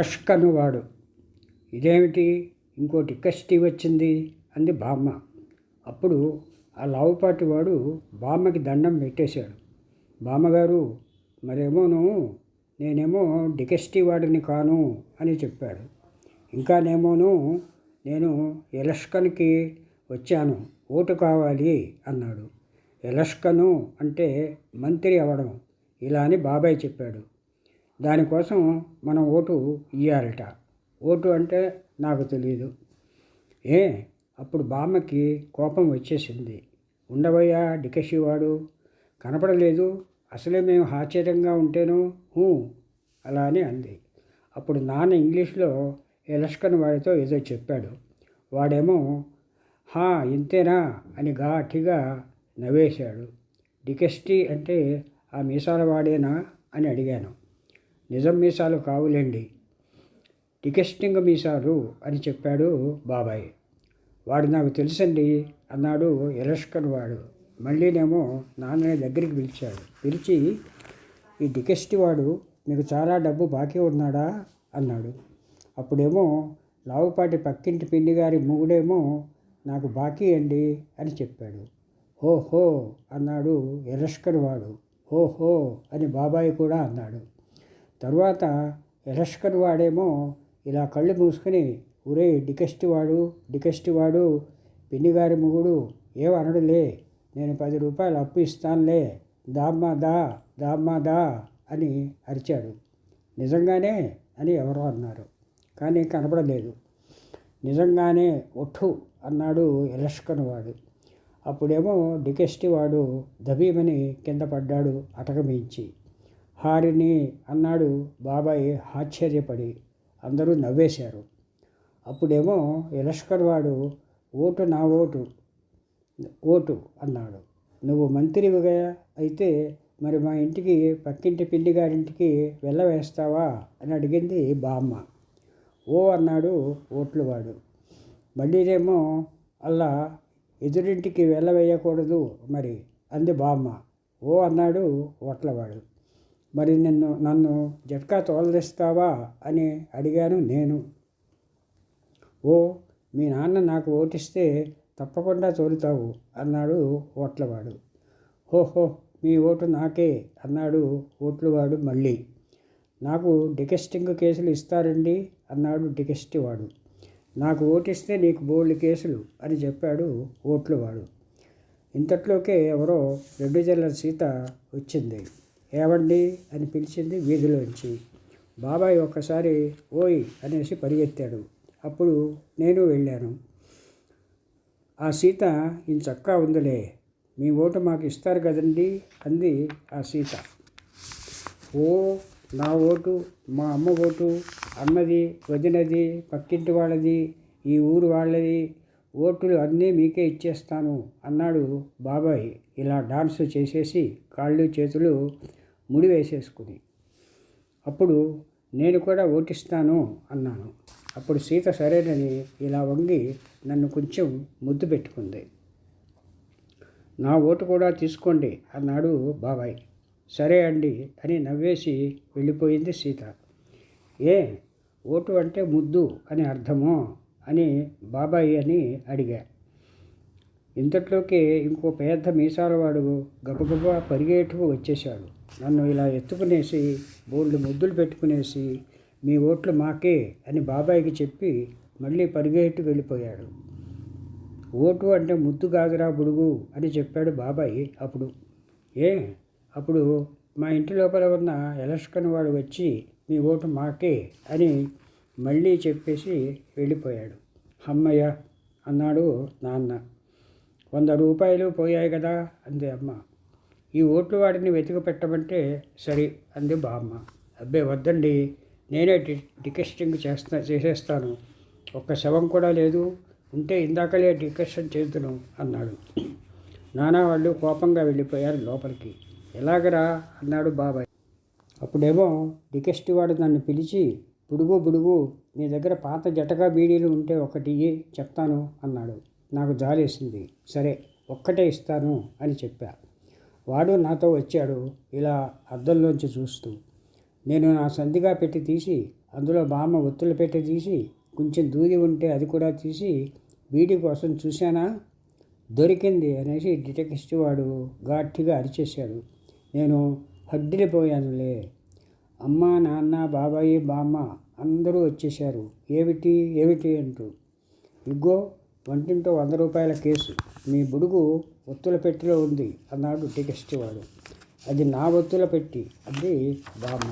కష్క్ వాడు ఇదేమిటి? ఇంకో టిక్కస్టి వచ్చింది అంది బామ్మ. అప్పుడు ఆ లావుపాటి వాడు బామ్మకి దండం పెట్టేశాడు. బామ్మగారు మరేమోను నేనేమో డికెస్టి వాడిని కాను అని చెప్పాడు. ఇంకానేమోను నేను ఎలష్కన్కి వచ్చాను ఓటు కావాలి అన్నాడు. ఎలష్కను అంటే మంత్రి అవడం ఇలా అని బాబాయ్ చెప్పాడు. దానికోసం మనం ఓటు ఇయ్యాలట. ఓటు అంటే నాకు తెలియదు ఏ అప్పుడు బామ్మకి కోపం వచ్చేసింది. ఉండవయ్యా డికషివాడు కనపడలేదు. అసలే మేము ఆశ్చర్యంగా ఉంటేను హూ అలా అని అంది. అప్పుడు నాన్న ఇంగ్లీష్లో ఎలష్కన్ వాడితో ఏదో చెప్పాడు. వాడేమో హా ఇంతేనా అని ఘాటిగా నవ్వేశాడు. డికెస్టీ అంటే ఆ మీసాల వాడేనా అని అడిగాను. నిజం మీసాలు కావులేండి. టికెస్టింగ్ మీసాలు అని చెప్పాడు బాబాయ్. వాడు నాకు తెలుసండి అన్నాడు ఎలస్కర్ వాడు. మళ్ళీనేమో నాన్నని దగ్గరికి పిలిచాడు. పిలిచి ఈ డికెస్టి వాడు మీకు చాలా డబ్బు బాకీ ఉన్నాడా? అన్నాడు. అప్పుడేమో లావుపాటి పక్కింటి పిండి గారి మొగుడేమో నాకు బాకీ అండి అని చెప్పాడు. ఓహో అన్నాడు ఎరస్కర్ వాడు. ఓహో అని బాబాయ్ కూడా అన్నాడు. తరువాత ఎలష్కన్ వాడేమో ఇలా కళ్ళు మూసుకుని ఒరే డికెస్టి వాడు డికెస్టి వాడు పిన్నిగారి మొగుడు ఏమనడులే నేను పది రూపాయలు అప్పు ఇస్తానులే దామ్మా దా దామ్మా దా అని అరిచాడు. నిజంగానే? అని ఎవరో అన్నారు. కానీ కనపడలేదు. నిజంగానే ఒట్టు అన్నాడు ఎలష్కన్ వాడు. అప్పుడేమో డికెస్టి వాడు దబీమని కింద పడ్డాడు అటకమించి హారిని అన్నాడు బాబాయ్ ఆశ్చర్యపడి. అందరూ నవ్వేశారు. అప్పుడేమో ఇలష్కర్ వాడు ఓటు నా ఓటు ఓటు అన్నాడు. నువ్వు మంత్రివిగా అయితే మరి మా ఇంటికి పక్కింటి పిండి గారింటికి వెళ్ళవేస్తావా అని అడిగింది బామ్మ. ఓ అన్నాడు ఓట్లు వాడు. మళ్ళీనేమో అలా ఎదురింటికి వెళ్ళవేయకూడదు మరి అంది బామ్మ. ఓ అన్నాడు ఓట్లవాడు మరి నిన్ను నన్ను జట్కా తోలదిస్తావా అని అడిగాను నేను. ఓ మీ నాన్న నాకు ఓటిస్తే తప్పకుండా తోలుతావు అన్నాడు ఓట్లవాడు. హోహో మీ ఓటు నాకే అన్నాడు ఓట్లవాడు మళ్ళీ. నాకు డికెస్టింగ్ కేసులు ఇస్తారండి అన్నాడు డికెస్టి వాడు నాకు ఓటిస్తే నీకు బోల్డ్ కేసులు అని చెప్పాడు ఓట్లవాడు. ఇంతట్లోకే ఎవరో రెండు జల్ల సీత వచ్చింది. ఏవండి అని పిలిచింది వీధిలోంచి. బాబాయ్ ఒక్కసారి ఓయ్ అనేసి పరిగెత్తాడు. అప్పుడు నేను వెళ్ళాను. ఆ సీత ఇంచక్కా ఉందిలే. మీ ఓటు మాకు ఇస్తారు కదండి? అంది ఆ సీత. ఓ నా ఓటు మా అమ్మ ఓటు అన్నది వదినది పక్కింటి వాళ్ళది ఈ ఊరు వాళ్ళది ఓట్లు అన్నీ మీకే ఇచ్చేస్తాను అన్నాడు బాబాయ్. ఇలా డాన్స్ చేసేసి కాళ్ళు చేతులు ముడి వేసేసుకుని. అప్పుడు నేను కూడా ఓటిస్తాను అన్నాను. అప్పుడు సీత సరేనని ఇలా వంగి నన్ను కొంచెం ముద్దు పెట్టుకుంది. నా ఓటు కూడా తీసుకోండి అన్నాడు బాబాయ్. సరే అండి అని నవ్వేసి వెళ్ళిపోయింది సీత. ఏ ఓటు అంటే ముద్దు అని అర్థమో అని బాబాయ్ అని అడిగా. ఇంతట్లోకి ఇంకో పెద్ద మీసాలవాడు గబగబా పరిగెట్టుకు వచ్చేశాడు. నన్ను ఇలా ఎత్తుకునేసి బోల్డ్ ముద్దులు పెట్టుకునేసి మీ ఓట్లు మాకే అని బాబాయ్కి చెప్పి మళ్ళీ పరిగెట్టు వెళ్ళిపోయాడు. ఓటు అంటే ముద్దు కాదురా బుడుగు అని చెప్పాడు బాబాయ్ అప్పుడు. ఏ? అప్పుడు మా ఇంటి లోపల ఉన్న ఎలక్షన్ వాడు వచ్చి మీ ఓటు మాకే అని మళ్ళీ చెప్పేసి వెళ్ళిపోయాడు. అమ్మయ్య! అన్నాడు నాన్న. వంద రూపాయలు పోయాయి కదా అంది అమ్మ. ఈ ఓట్లు వాడిని వెతికి పెట్టమంటే సరే అంది బామ్మ. అబ్బే వద్దండి నేనే డి డికెస్టింగ్ చేస్తా చేసేస్తాను. ఒక్క శవం కూడా లేదు ఉంటే ఇందాకలే డికెషన్ చేద్దును అన్నాడు. నానా వాళ్ళు కోపంగా వెళ్ళిపోయారు లోపలికి. ఎలాగరా అన్నాడు బాబాయ్. అప్పుడేమో డికెస్ట్ వాడు నన్ను పిలిచి బుడుగు బుడుగు నీ దగ్గర పాత జటగా బీడీలు ఉంటే ఒకటి చెప్తాను అన్నాడు. నాకు జాలేసింది. సరే ఒక్కటే ఇస్తాను అని చెప్పా. వాడు నాతో వచ్చాడు ఇలా అద్దంలోంచి చూస్తూ. నేను నా సంధిగా పెట్టి తీసి అందులో బామ్మ ఒత్తులు పెట్టి తీసి కొంచెం దూది ఉంటే అది కూడా తీసి వీడి కోసం చూశానా? దొరికింది అనేసి డిటెక్టివ్ వాడు ఘాటిగా అరిచేశాడు. నేను హడ్డిలిపోయానులే. అమ్మ నాన్న బాబాయి బామ్మ అందరూ వచ్చేశారు. ఏమిటి? ఏమిటి అంటూ. ఇగ్గో వంటింటో వంద రూపాయల కేసు. మీ బుడుగు ఒత్తుల పెట్టిలో ఉంది అన్నాడు టికెస్ట్ వాడు అది నా ఒత్తుల పెట్టి అది బామ్మ.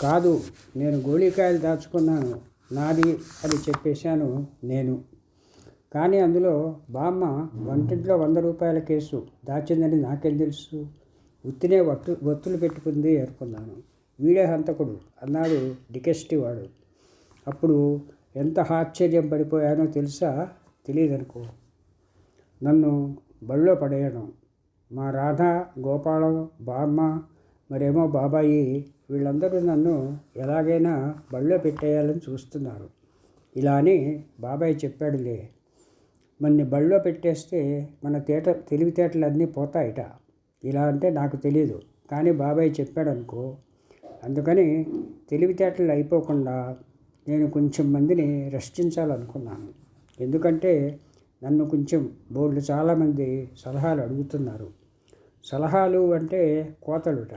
కాదు నేను గోళీకాయలు దాచుకున్నాను. నాది అని చెప్పేశాను నేను. కానీ అందులో బామ్మ వంటింట్లో వంద రూపాయల కేసు దాచిందని నాకేం తెలుసు? ఉత్తినే వట్టు ఒత్తులు పెట్టుకుంది అనుకున్నాను. వీడే హంతకుడు అన్నాడు డికెస్టి వాడు అప్పుడు ఎంత ఆశ్చర్యం పడిపోయానో తెలుసా? తెలియదనుకో నన్ను బళ్ళో పడేయడం. మా రాధ గోపాలం బామ్మ మరేమో బాబాయి వీళ్ళందరూ నన్ను ఎలాగైనా బళ్ళో పెట్టేయాలని చూస్తున్నారు. ఇలా అని బాబాయ్ చెప్పాడులే. మన్ని బళ్ళో పెట్టేస్తే మన తేట తెలివితేటలన్నీ పోతాయిట. ఇలా అంటే నాకు తెలియదు కానీ బాబాయ్ చెప్పాడనుకో. అందుకని తెలివితేటలు అయిపోకుండా నేను కొంచెం మందిని రక్షించాలనుకున్నాను ఎందుకంటే నన్ను కొంచెం బోర్డు చాలామంది సలహాలు అడుగుతున్నారు. సలహాలు అంటే కోతలుట.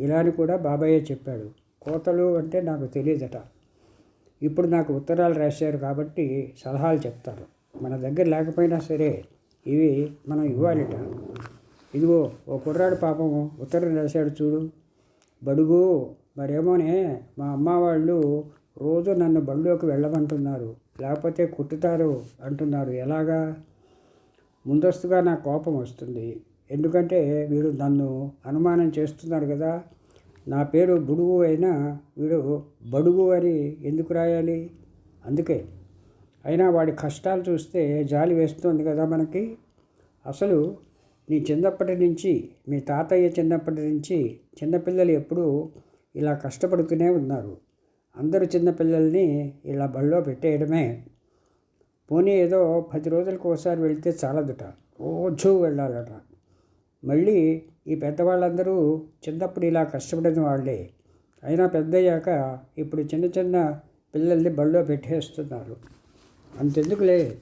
ఇలా అని కూడా బాబాయే చెప్పాడు. కోతలు అంటే నాకు తెలియదట. ఇప్పుడు నాకు ఉత్తరాలు రాశారు కాబట్టి సలహాలు చెప్తారు మన దగ్గర లేకపోయినా సరే ఇవి మనం ఇవ్వాలిట. ఇదిగో ఓ కుర్రాడు పాపం ఉత్తరం రాశాడు చూడు. బడుగు మరేమోనే మా అమ్మ వాళ్ళు రోజు నన్ను బడిలోకి వెళ్ళమంటున్నారు. లేకపోతే కుట్టుతారు అంటున్నారు. ఎలాగా? ముందస్తుగా నా కోపం వస్తుంది. ఎందుకంటే వీడు నన్ను అనుమానం చేస్తున్నారు కదా. నా పేరు బుడుగు అయినా వీడు బడుగు అని ఎందుకు రాయాలి? అందుకే. అయినా వాడి కష్టాలు చూస్తే జాలి వేస్తుంది కదా మనకి. అసలు నీ చిన్నప్పటి నుంచి మీ తాతయ్య చిన్నప్పటి నుంచి చిన్నపిల్లలు ఎప్పుడూ ఇలా కష్టపడుతూనే ఉన్నారు. అందరూ చిన్నపిల్లల్ని ఇలా బళ్ళో పెట్టేయడమే. పోనీ ఏదో పది రోజులకు ఒకసారి వెళ్తే చాలదుట. రోజు వెళ్ళాలట. మళ్ళీ ఈ పెద్దవాళ్ళందరూ చిన్నప్పుడు ఇలా కష్టపడిన వాళ్ళే. అయినా పెద్దయ్యాక ఇప్పుడు చిన్న చిన్న పిల్లల్ని బళ్ళో పెట్టేస్తున్నారు. అంతెందుకులే?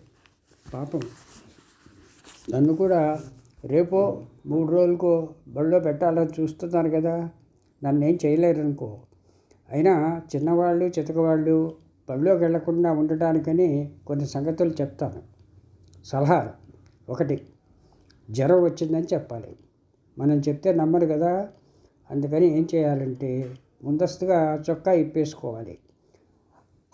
పాపం. నన్ను కూడా రేపో మూడు రోజులకో బళ్ళో పెట్టాలని చూస్తున్నారు కదా. నన్ను ఏం చేయలేరు అనుకో అయినా చిన్నవాళ్ళు చితకవాళ్ళు పనిలోకి వెళ్ళకుండా ఉండటానికని కొన్ని సంగతులు చెప్తాను. సలహా ఒకటి జ్వరం వచ్చిందని చెప్పాలి. మనం చెప్తే నమ్మరు కదా. అందుకని ఏం చేయాలంటే ముందస్తుగా చొక్కా ఇప్పేసుకోవాలి.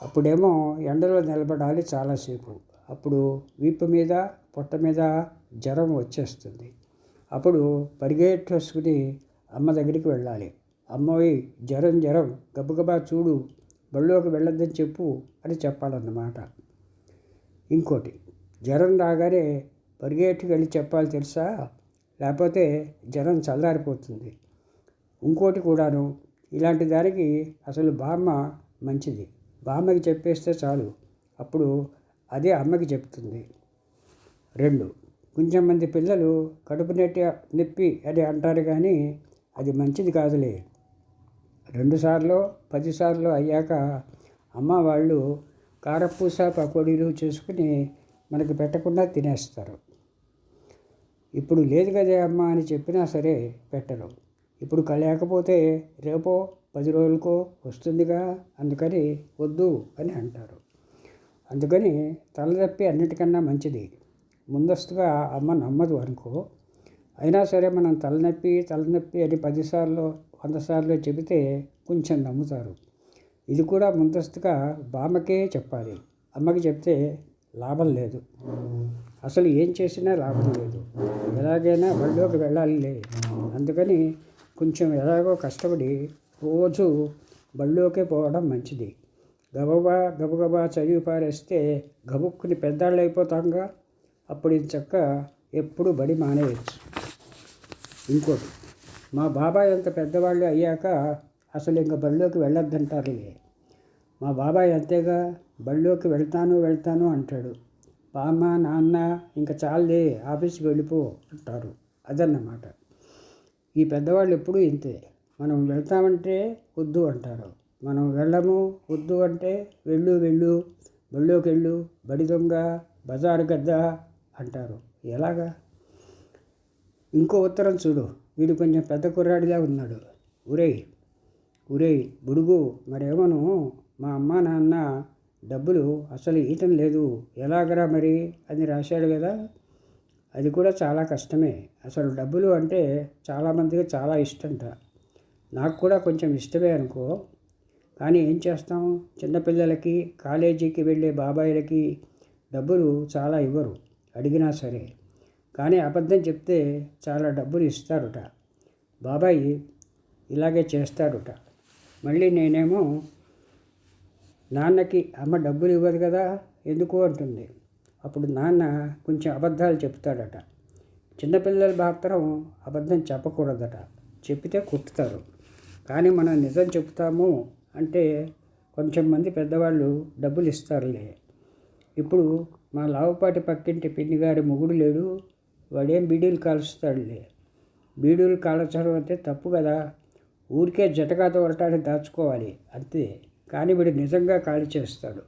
అప్పుడేమో ఎండలో నిలబడాలి చాలాసేపు. అప్పుడు వీపు మీద పొట్ట మీద జ్వరం వచ్చేస్తుంది. అప్పుడు పరిగెట్టేసుకుని అమ్మ దగ్గరికి వెళ్ళాలి. అమ్మోయ్ జ్వరం జ్వరం గబగబా చూడు బళ్ళోకి వెళ్ళొద్దని చెప్పు అని చెప్పాలన్నమాట. ఇంకోటి జ్వరం రాగానే పరిగెట్టుకు వెళ్ళి చెప్పాలి తెలుసా? లేకపోతే జ్వరం చల్లారిపోతుంది. ఇంకోటి కూడాను ఇలాంటి దానికి అసలు బామ్మ మంచిది. బామ్మకి చెప్పేస్తే చాలు. అప్పుడు అదే అమ్మకి చెప్తుంది. రెండు కొంచెం మంది పిల్లలు కడుపు నెట్టి నొప్పి అని అంటారు కానీ అది మంచిది కాదులే. రెండుసార్లు పదిసార్లు అయ్యాక అమ్మ వాళ్ళు కారపూస పకోడీలు చేసుకుని మనకి పెట్టకుండా తినేస్తారు. ఇప్పుడు లేదు కదే అమ్మ అని చెప్పినా సరే పెట్టరు. ఇప్పుడు లేకపోతే రేపో పది రోజులకో వస్తుందిగా అందుకని వద్దు అని అంటారు. అందుకని తలనొప్పి అన్నిటికన్నా మంచిది. ముందస్తుగా అమ్మ నమ్మదు అనుకో. అయినా సరే మనం తలనొప్పి తలనొప్పి అని పదిసార్లు వందసార్లు చెబితే కొంచెం నమ్ముతారు. ఇది కూడా ముందస్తుగా బామ్మకే చెప్పాలి. అమ్మకి చెప్తే లాభం లేదు. అసలు ఏం చేసినా లాభం లేదు. ఎలాగైనా బడిలోకి వెళ్ళాలిలే. అందుకని కొంచెం ఎలాగో కష్టపడి రోజు బళ్ళోకే పోవడం మంచిది. గబగబా గబగబా చదివి పారేస్తే గబుక్కుని పెద్దాళ్ళు అయిపోతాంగా అప్పుడు చక్క ఎప్పుడు బడి మానేయచ్చు. ఇంకోటి మా బాబాయ్ అంత పెద్దవాళ్ళు అయ్యాక అసలు ఇంక బళ్ళోకి వెళ్ళొద్దంటారులే. మా బాబాయ్ అంతేగా బళ్ళోకి వెళ్తాను వెళ్తాను అంటాడు. బామ్మ నాన్న ఇంకా చాలే ఆఫీస్కి వెళ్ళిపో అంటారు. అదన్నమాట. ఈ పెద్దవాళ్ళు ఎప్పుడూ ఇంతే. మనం వెళ్తామంటే వద్దు అంటారు. మనం వెళ్ళము వద్దు అంటే వెళ్ళు వెళ్ళు బళ్ళోకి వెళ్ళు బడి దొంగ బజారు గద్ద అంటారు. ఎలాగా? ఇంకో ఉత్తరం చూడు. వీడు కొంచెం పెద్ద కుర్రాడిగా ఉన్నాడు. ఉరేయ్ ఉరేయ్ బుడుగు మరేమోను మా అమ్మ నాన్న డబ్బులు అసలు ఇయటం లేదు. ఎలాగరా మరి అని రాశాడు కదా. అది కూడా చాలా కష్టమే. అసలు డబ్బులు అంటే చాలామందికి చాలా ఇష్టంట. నాకు కూడా కొంచెం ఇష్టమే అనుకో. కానీ ఏం చేస్తాం? చిన్నపిల్లలకి కాలేజీకి వెళ్ళే బాబాయిలకి డబ్బులు చాలా ఇవ్వరు. అడిగినా సరే. కానీ అబద్ధం చెప్తే చాలా డబ్బులు ఇస్తారుట. బాబాయ్ ఇలాగే చేస్తాడుట మళ్ళీ నేనేమో నాన్నకి అమ్మ డబ్బులు ఇవ్వదు కదా ఎందుకు అంటుంది. అప్పుడు నాన్న కొంచెం అబద్ధాలు చెప్తాడట. చిన్నపిల్లలు మాత్రం అబద్ధం చెప్పకూడదట. చెప్పితే కుట్టుతారు. కానీ మనం నిజం చెప్తాము అంటే కొంచెం మంది పెద్దవాళ్ళు డబ్బులు ఇస్తారులే. ఇప్పుడు మా లావుపాటి పక్కింటి పిన్ని గారి మొగుడు లేడు. వాడేం బీడీలు కాలుస్తాడులే బీడీలు కాల్చడం అంటే తప్పు కదా. ఊరికే జటగా తోలటానికి దాచుకోవాలి అంతే. కానీ వీడు నిజంగా ఖాళీ చేస్తాడు.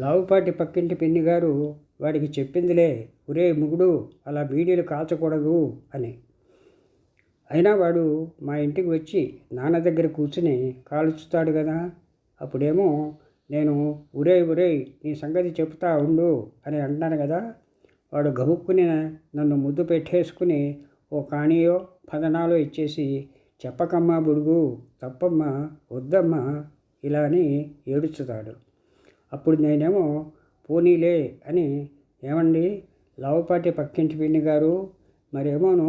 లావుపాటి పక్కింటి పిన్ని గారు వాడికి చెప్పిందిలే ఒరే ముగుడు అలా బీడీలు కాల్చకూడదు అని. అయినా వాడు మా ఇంటికి వచ్చి నాన్న దగ్గర కూర్చుని కాల్చుతాడు కదా. అప్పుడేమో నేను ఉరే ఉరే నీ సంగతి చెప్తా ఉండు అని అంటున్నాను కదా. వాడు గబుక్కుని నన్ను ముద్దు పెట్టేసుకుని ఓ కాణియో పదనాలో ఇచ్చేసి చెప్పకమ్మా బుడుగు తప్పమ్మ వద్దమ్మా ఇలా అని ఏడుచుతాడు. అప్పుడు నేనేమో పోనీలే అని ఏమండి లావుపాటి పక్కింటి పిన్ని గారు మరేమోను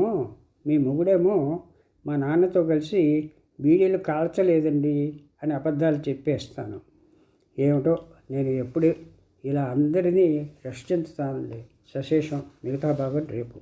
మీ మొగుడేమో మా నాన్నతో కలిసి బీడీలు కాల్చలేదండి అని అబద్ధాలు చెప్పేస్తాను. ఏమిటో నేను ఎప్పుడు ఇలా అందరినీ రక్షించుతానండి సశేషం మిగతా భాగం రేపు